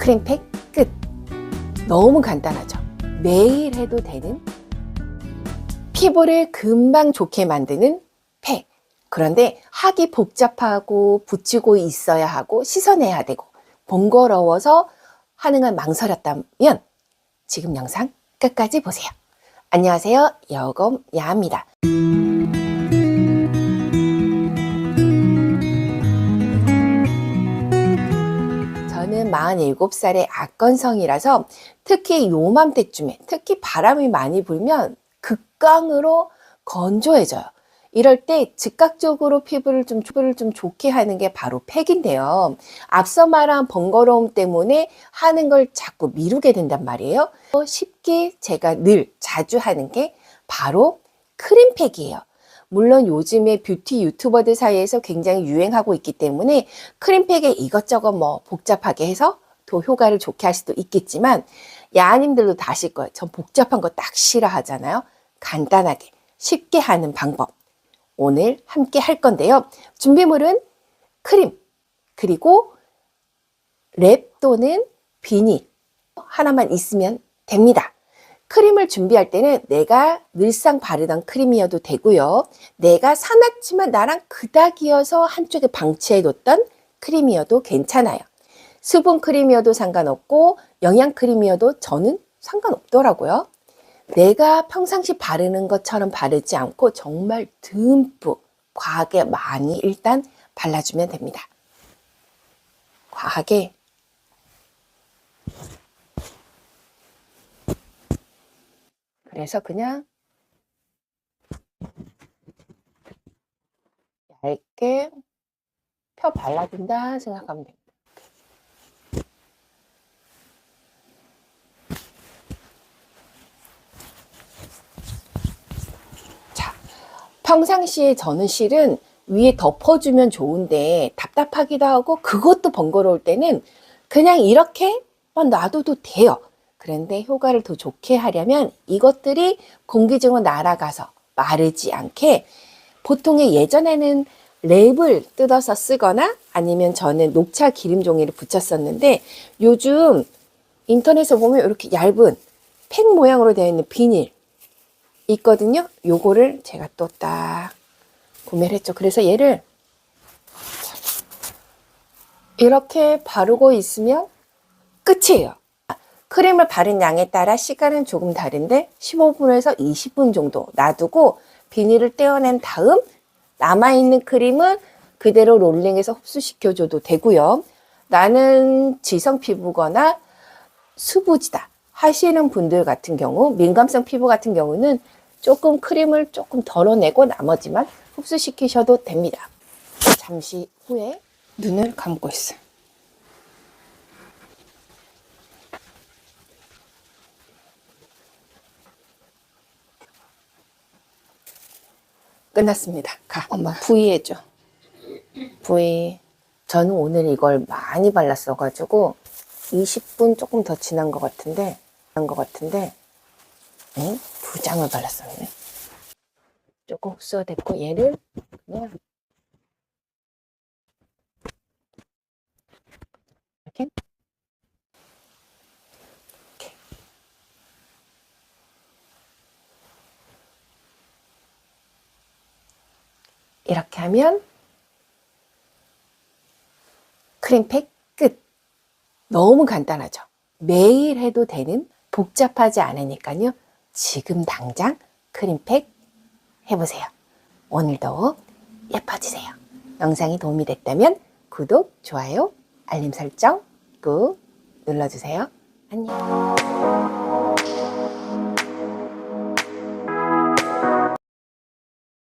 크림팩 끝. 너무 간단하죠. 매일 해도 되는 피부를 금방 좋게 만드는 팩. 그런데 하기 복잡하고 붙이고 있어야 하고 씻어내야 되고 번거로워서 하는 걸 망설였다면 지금 영상 끝까지 보세요. 안녕하세요. 여검 야입니다. 저는 47살의 악건성이라서 특히 요맘때쯤에 특히 바람이 많이 불면 극강으로 건조해져요. 이럴 때 즉각적으로 피부를 좀, 피부를 좀 좋게 하는 게 바로 팩인데요. 앞서 말한 번거로움 때문에 하는 걸 자꾸 미루게 된단 말이에요. 쉽게 제가 늘 자주 하는 게 바로 크림팩이에요. 물론 요즘에 뷰티 유튜버들 사이에서 굉장히 유행하고 있기 때문에 크림팩에 이것저것 뭐 복잡하게 해서 더 효과를 좋게 할 수도 있겠지만 야님들도 다 아실 거예요. 전 복잡한 거 딱 싫어하잖아요. 간단하게 쉽게 하는 방법 오늘 함께 할 건데요. 준비물은 크림 그리고 랩 또는 비닐 하나만 있으면 됩니다. 크림을 준비할 때는 내가 늘상 바르던 크림이어도 되고요. 내가 사놨지만 나랑 그닥이어서 한쪽에 방치해 뒀던 크림이어도 괜찮아요. 수분 크림이어도 상관없고 영양 크림이어도 저는 상관없더라고요. 내가 평상시 바르는 것처럼 바르지 않고 정말 듬뿍 과하게 많이 일단 발라주면 됩니다. 과하게 그래서 그냥 얇게 펴 발라준다 생각하면 됩니다. 자, 평상시에 저는 실은 위에 덮어주면 좋은데 답답하기도 하고 그것도 번거로울 때는 그냥 이렇게 만 놔둬도 돼요. 그런데 효과를 더 좋게 하려면 이것들이 공기 중으로 날아가서 마르지 않게 보통의 예전에는 랩을 뜯어서 쓰거나 아니면 저는 녹차 기름 종이를 붙였었는데 요즘 인터넷에 보면 이렇게 얇은 팩 모양으로 되어 있는 비닐 있거든요. 요거를 제가 또 딱 구매를 했죠. 그래서 얘를 이렇게 바르고 있으면 끝이에요. 크림을 바른 양에 따라 시간은 조금 다른데 15분에서 20분 정도 놔두고 비닐을 떼어낸 다음 남아있는 크림은 그대로 롤링해서 흡수시켜줘도 되고요. 나는 지성 피부거나 수부지다 하시는 분들 같은 경우 민감성 피부 같은 경우는 조금 크림을 조금 덜어내고 나머지만 흡수시키셔도 됩니다. 잠시 후에 눈을 감고 있어요. 끝났습니다. 가. 엄마 부위 해줘. 부위. 저는 오늘 이걸 많이 발랐어가지고 20분 조금 더 지난 것 같은데, 지난 것 같은데, 응? 두 장을 발랐었네. 조금 흡수가 됐고 얘를 그냥 이렇게 이렇게 이렇게 하면 크림팩 끝. 너무 간단하죠. 매일 해도 되는 복잡하지 않으니까요. 지금 당장 크림팩 해보세요. 오늘도 예뻐지세요. 영상이 도움이 됐다면 구독, 좋아요, 알림 설정 꾹 눌러주세요. 안녕.